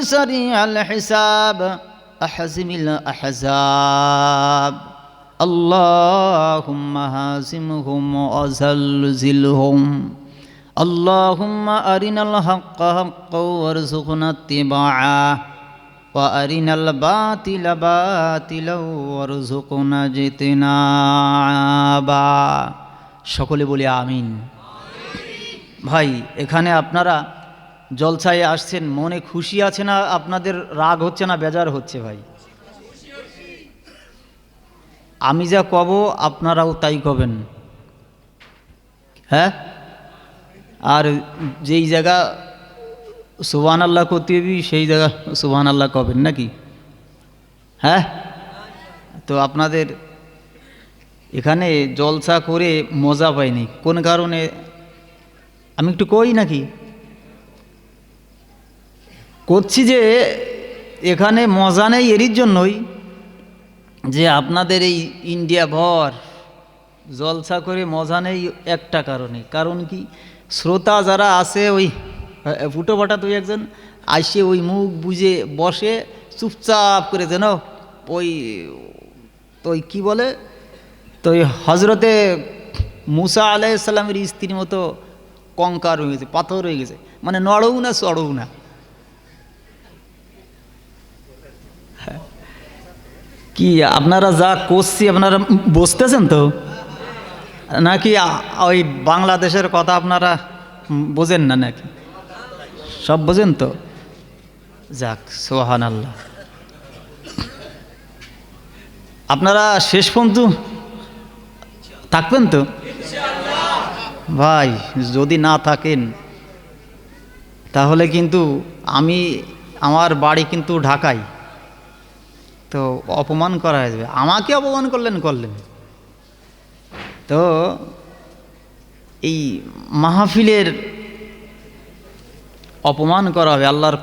سريع الحساب أحزم الأحزاب اللهم هازمهم وزلزلهم اللهم أرنا الحق حقا وارزقنا اتباعه وأرنا الباطل باطلا وارزقنا اجتنابا সকলে বলি আমিন ভাই এখানে আপনারা জলসায় আসছেন, মনে খুশি আছে না? আপনাদের রাগ হচ্ছে না? বেজার হচ্ছে ভাই। আমি যা কব, আপনারাও তাই কবেন। হ্যাঁ? আর যেই জায়গা সুবান আল্লাহ করতে হবি সেই জায়গা সুবান আল্লাহ কবেন নাকি? হ্যাঁ? তো আপনাদের এখানে জলসা করে মজা পাইনি। কোন কারণে? আমি একটু কই নাকি? করছি যে এখানে মজা নেই এরই জন্যই যে আপনাদের এই ইন্ডিয়া ভর, জলসা করে মজা নেই একটা কারণে। কারণ কি? শ্রোতা যারা আছে ওই ফুটো ফাটা তুই একজন আইসে ওই মুখ বুঝে বসে চুপচাপ করে যেন ওই ওই কী বলে? তো ওই হজরতে মুসা আলাইসাল্লামের স্ত্রীর মতো কঙ্কার হয়ে গেছে, পাথর হয়ে গেছে। মানে নড়ও না, চড়ও না। কি আপনারা যা করছি আপনারা বসতেছেন তো? নাকি ওই বাংলাদেশের কথা আপনারা বোঝেন না নাকি? সব বোঝেন তো? যাক সোহান আল্লাহ আপনারা শেষ পর্যন্ত থাকবেন তো? ভাই, যদি না থাকেন, তাহলে কিন্তু আমি, আমার বাড়ি কিন্তু ঢাকায়। তো অপমান করা হয়ে যাবে। আমাকে অপমান করলেন করলেন। তো এই মাহফিলের অপমান করা হবে, আল্লাহর